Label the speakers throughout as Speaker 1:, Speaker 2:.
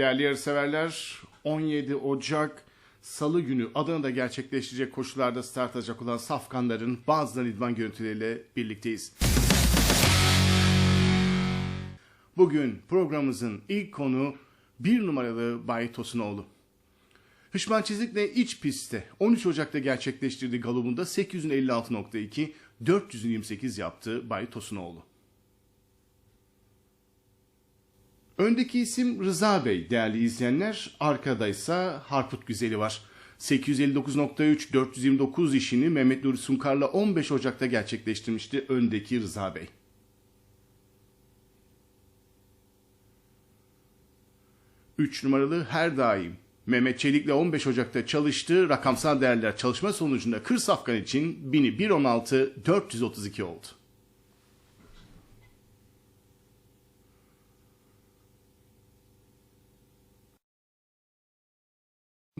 Speaker 1: Değerli yarışseverler 17 Ocak Salı günü Adana'da gerçekleşecek koşularda start alacak olan safkanların bazıları idman görüntüleriyle birlikteyiz. Bugün programımızın ilk konu bir numaralı Bay Tosunoğlu. Hışman Çizik'le iç pistte 13 Ocak'ta gerçekleştirdiği galobunda 856.2, 428 yaptı Bay Tosunoğlu. Öndeki isim Rıza Bey değerli izleyenler. Arkada ise Harput Güzeli var. 859.3 429 işini Mehmet Nuri Sunkar'la 15 Ocak'ta gerçekleştirmişti öndeki Rıza Bey. Üç numaralı her daim Mehmet Çelik'le 15 Ocak'ta çalıştı. Rakamsal değerler çalışma sonucunda Kır Safkan için 1000'i 1.16 432 oldu.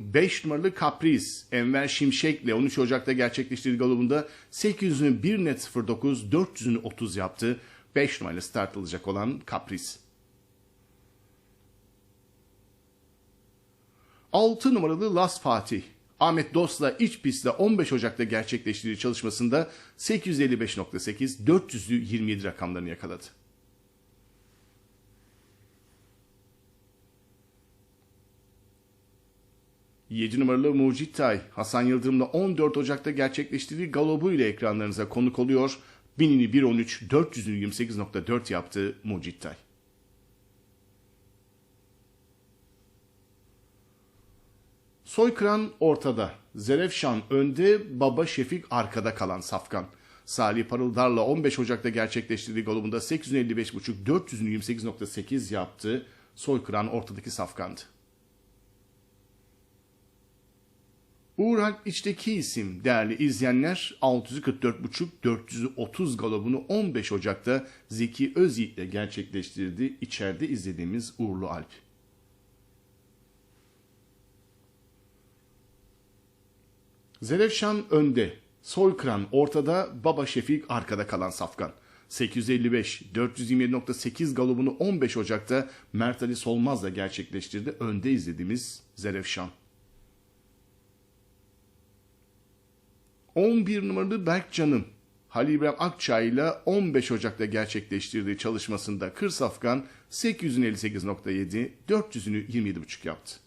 Speaker 1: 5 numaralı Caprice Enver Şimşek'le 13 Ocak'ta gerçekleştirdiği galobunda 800'ünü 1 net 09, 400'ünü 30 yaptı. 5 numaralı start alacak olan Caprice. 6 numaralı Las Fatih. Ahmet Dost'la iç pistte 15 Ocak'ta gerçekleştirdiği çalışmasında 855.8, 400'lü 27 rakamlarını yakaladı. 7 numaralı Mucit Tay, Hasan Yıldırım'la 14 Ocak'ta gerçekleştirdiği galobu ile ekranlarınıza konuk oluyor. 1000'ini 1.13, 400'ünü 28.4 yaptı Mucit Tay. Soykıran ortada. Zerefşan önde, Baba Şefik arkada kalan Safkan. Salih Parıldar'la 15 Ocak'ta gerçekleştirdiği golubunda 855.5, 400'ünü 28.8 yaptı. Soykıran ortadaki Safkan'dı. Uğur Alp içteki isim değerli izleyenler 644.5 430 galobunu 15 Ocak'ta Zeki Özyiğit ile gerçekleştirdi. İçeride izlediğimiz Uğurlu Alp. Zerefşan önde, Soykıran ortada, Baba Şefik arkada kalan Safkan. 855 427.8 galobunu 15 Ocak'ta Mert Ali Solmaz'la gerçekleştirdi. Önde izlediğimiz Zerefşan. 11 numaralı Berkcan'ın Halil İbrahim Akçay ile 15 Ocak'ta gerçekleştirdiği çalışmasında Kır Safkan 858.7, 400'ünü 27.5 yaptı.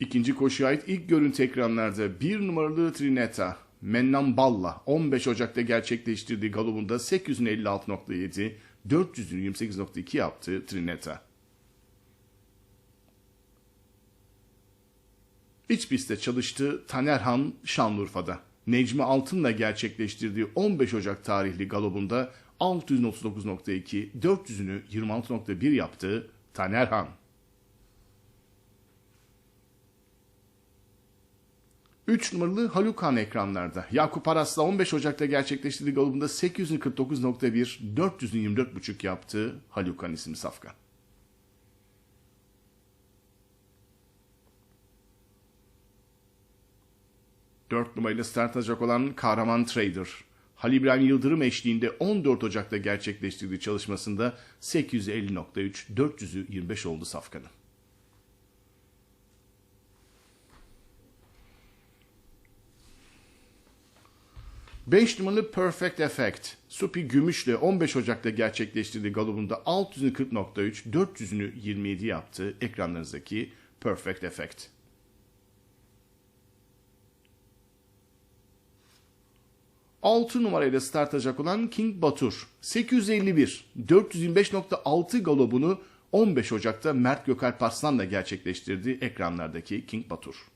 Speaker 1: İkinci koşuya ait ilk görüntü ekranlarda bir numaralı Trineta Mennan Balla 15 Ocak'ta gerçekleştirdiği galobunda 856.7, 400'ünü 28.2 yaptı Trineta. İç pistte çalıştı Tanerhan Şanlıurfa'da. Necmi Altın'la gerçekleştirdiği 15 Ocak tarihli galobunda 639.2, 400'ünü 26.1 yaptı Tanerhan. 3 numaralı Halukan ekranlarda. Yakup Aras'la 15 Ocak'ta gerçekleştirdiği galobunda 849.1, 400'ün 24.5 yaptığı Halukan isimli safkan. Dört numarayla start alacak olan Kahraman Trader. Halil İbrahim Yıldırım eşliğinde 14 Ocak'ta gerçekleştirdiği çalışmasında 850.3, 400'ü 25 oldu safkanın. 5 numaralı Perfect Effect. Supi Gümüş'le 15 Ocak'ta gerçekleştirdiği galobunda 640.3, 400'ünü 27 yaptı ekranlarınızdaki Perfect Effect. Altı numarayla start alacak olan King Batur. 851, 425.6 galobunu 15 Ocak'ta Mert Gökalp Arslan'la gerçekleştirdiği ekranlardaki King Batur.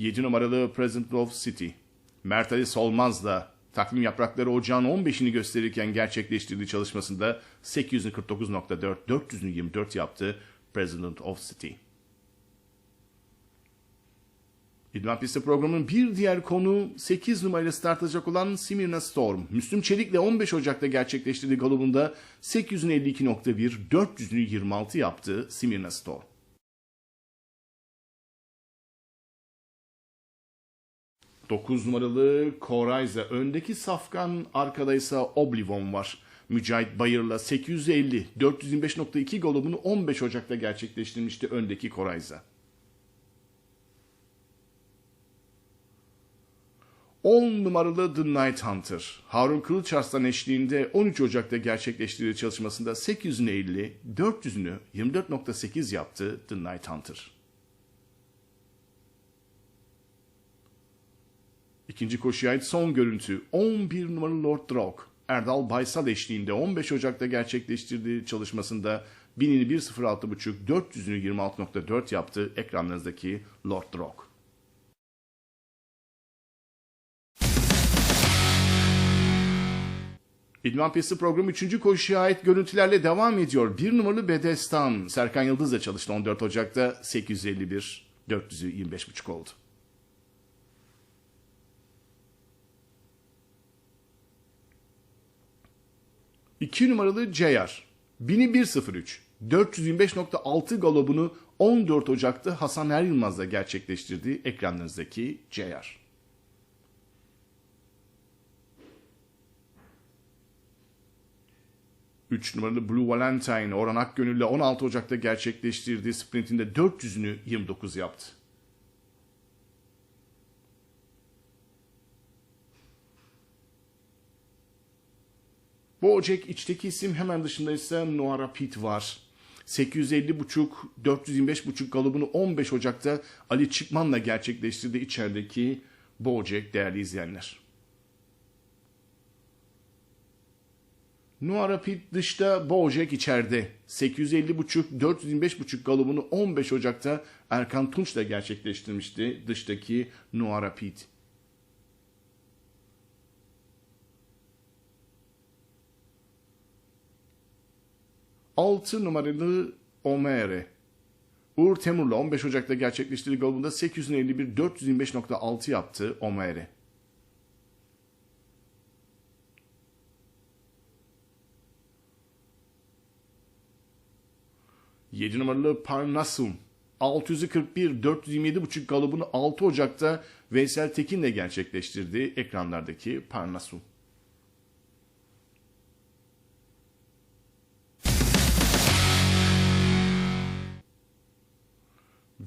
Speaker 1: 7 numaralı President of City. Mert Ali Solmaz'la takvim yaprakları ocağın 15'ini gösterirken gerçekleştirdiği çalışmasında 849.4, 424 yaptı President of City. İdman Pisti programının bir diğer konu 8 numarayla start alacak olan Simirna Storm. Müslüm Çelik'le 15 Ocak'ta gerçekleştirdiği galobunda 852.1, 400'ünü 26 yaptı Simirna Storm. 9 numaralı Korayza. Öndeki Safkan, arkada ise Oblivon var. Mücahit Bayır'la 850, 425.2 golümünü 15 Ocak'ta gerçekleştirmişti öndeki Korayza. 10 numaralı The Night Hunter, Harun Kılıçarslan eşliğinde 13 Ocak'ta gerçekleştirdiği çalışmasında 800'ünü 50, 400'ünü 24.8 yaptı The Night Hunter. İkinci koşuya ait son görüntü 11 numaralı Lord Rock. Erdal Baysal eşliğinde 15 Ocak'ta gerçekleştirdiği çalışmasında 1000'ini 1.06.5, 400'ünü 26.4 yaptı ekranlarınızdaki Lord Rock. İdman Pisti programı 3. koşuya ait görüntülerle devam ediyor. 1 numaralı Bedestan. Serkan Yıldız'la çalıştı 14 Ocak'ta 851, 400'ü 25.5 oldu. İki numaralı Ceyar. 1103. 425.6 galobunu 14 Ocak'ta Hasan Er Yılmaz'la gerçekleştirdiği ekranlarınızdaki Ceyar. Üç numaralı Blue Valentine Orhan Akgönül'le 16 Ocak'ta gerçekleştirdiği sprintinde 400'ünü 29 yaptı. Bojack içteki isim hemen dışında ise Noah Rapid var. 850.5, 425.5 galibini 15 Ocak'ta Ali Çıkman'la gerçekleştirdi içerideki Bojack değerli izleyenler. Noah Rapid dışta Bojack içeride. 850.5, 425.5 galibini 15 Ocak'ta Erkan Tunç'la gerçekleştirmişti dıştaki Noah Rapid. 6 numaralı Omere. Uğur Temur'la 15 Ocak'ta gerçekleştirdiği golünde 851 425.6 yaptı Omere. Yedi numaralı Parnasum. 641 427.5 galibini 6 Ocak'ta Veysel Tekin'le gerçekleştirdi ekranlardaki Parnasum.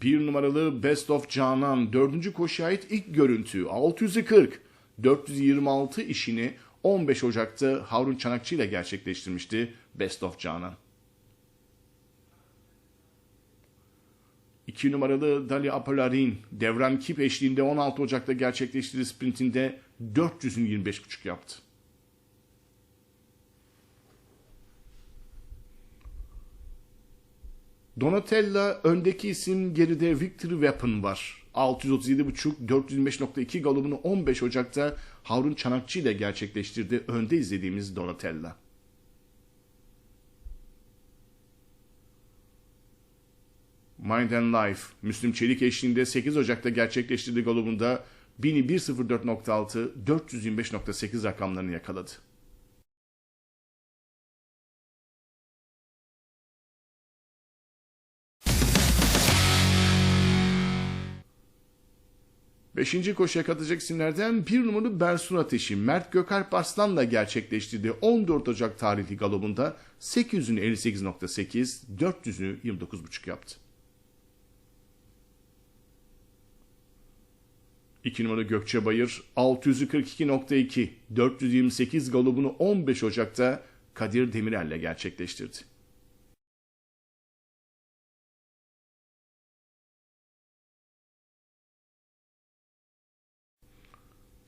Speaker 1: Bir numaralı Best of Canan dördüncü koşuya ait ilk görüntü 640 426 işini 15 Ocak'ta Harun Çanakçı ile gerçekleştirmişti Best of Canan. 2 numaralı Dali Apolarin Devran Kip eşliğinde 16 Ocak'ta gerçekleştirdiği sprintinde 400'ün 25.5 yaptı. Donatella öndeki isim geride Victory Weapon var. 637.5 425.2 galibini 15 Ocak'ta Harun Çanakçı ile gerçekleştirdi. Önde izlediğimiz Donatella. Mind and Life, Müslüm Çelik eşliğinde 8 Ocak'ta gerçekleştirdiği golubunda 1000'i 1.04.6, 425.8 rakamlarını yakaladı. Beşinci koşuya katacak isimlerden bir numaralı Bersun Ateşi Mert Gökalp Arslan'la gerçekleştirdiği 14 Ocak tarihli galobunda 800'ünü 58.8, 400'ünü 29.5 yaptı. 2 numaralı Gökçe Bayır 642.2, 428 galobunu 15 Ocak'ta Kadir Demirel'le gerçekleştirdi.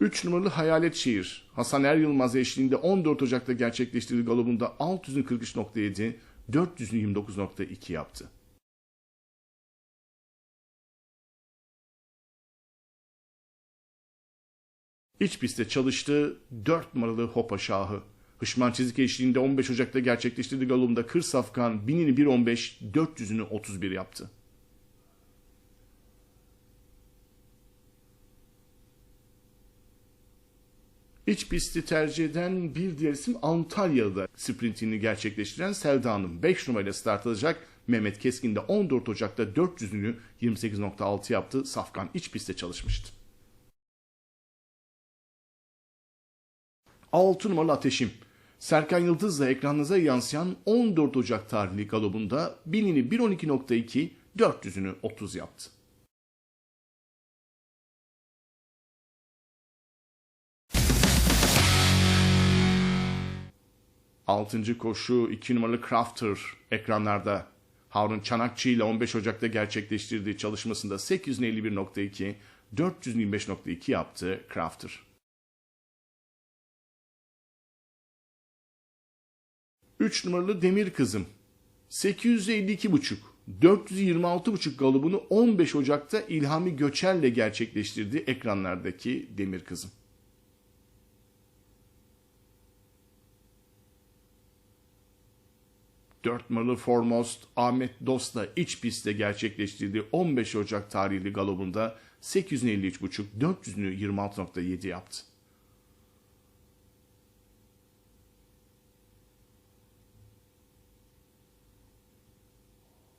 Speaker 1: Üç numaralı Hayalet Şiir. Hasan Er Yılmaz eşliğinde 14 Ocak'ta gerçekleştirdiği galobunda 643.7, 429.2 yaptı. İç pistte çalıştı 4 numaralı Hopa Şahı. Hışman çizik eşliğinde 15 Ocak'ta gerçekleştirdiği galobunda Kır Safkan 1000'ini 1.15, 400'ünü 31 yaptı. İç pisti tercih eden bir diğer isim Antalya'da sprintini gerçekleştiren Selda Hanım. 5 numarayla start alacak. Mehmet Keskin de 14 Ocak'ta 400'ünü 28.6 yaptı. Safkan iç pistte çalışmıştı. 6 numaralı Ateşim. Serkan Yıldız'la ekranınıza yansıyan 14 Ocak tarihli galobunda 1000'ini 1.12.2, 400'ünü 30 yaptı. Altıncı koşu 2 numaralı Crafter ekranlarda. Harun Çanakçı ile 15 Ocak'ta gerçekleştirdiği çalışmasında 851.2, 425.2 yaptı Crafter. 3 numaralı Demir Kızım 852.5, 426.5 galibunu 15 Ocak'ta İlhami Göçer'le gerçekleştirdiği ekranlardaki Demir Kızım. Dört numaralı Foremost Ahmet Dost'la iç pistte gerçekleştirdiği 15 Ocak tarihli galobunda 853.5, 400'ünü 26.7 yaptı.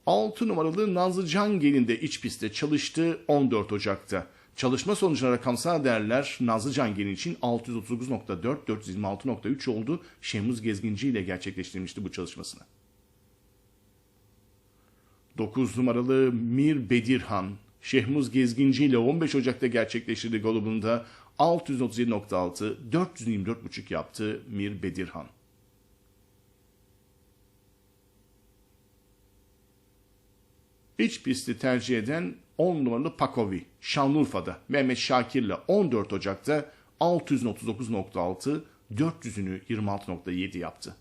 Speaker 1: Altı numaralı Nazlı Cangil'in de iç pistte çalıştı 14 Ocak'ta. Çalışma sonucuna rakamsal değerler Nazlı Cangil'in için 639.4, 426.3 oldu. Şemuz Gezginci ile gerçekleştirmişti bu çalışmasını. 9 numaralı Mir Bedirhan, Şehmuz Gezginci ile 15 Ocak'ta gerçekleştirdiği golubunda 637.6, 424.5 yaptı Mir Bedirhan. İç pisti tercih eden 10 numaralı Pakovi, Şanlıurfa'da Mehmet Şakir'le 14 Ocak'ta 639.6, 400'ünü 26.7 yaptı.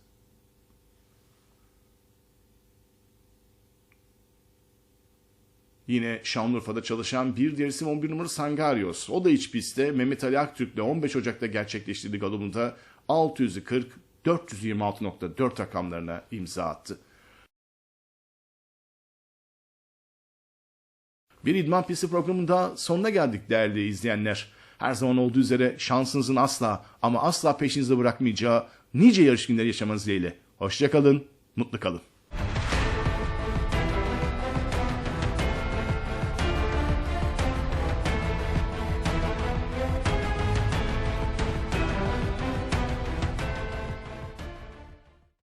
Speaker 1: Yine Şanlıurfa'da çalışan bir diğer isim 11 numaralı Sangarios. O da iç pistte Mehmet Ali Aktürk'le 15 Ocak'ta gerçekleştirdiği galobunda 640, 426.4 rakamlarına imza attı. Bir idman pisti programında sonuna geldik değerli izleyenler. Her zaman olduğu üzere şansınızın asla ama asla peşinizde bırakmayacağı nice yarış günleri yaşamanız dileğiyle. Hoşçakalın, mutlu kalın.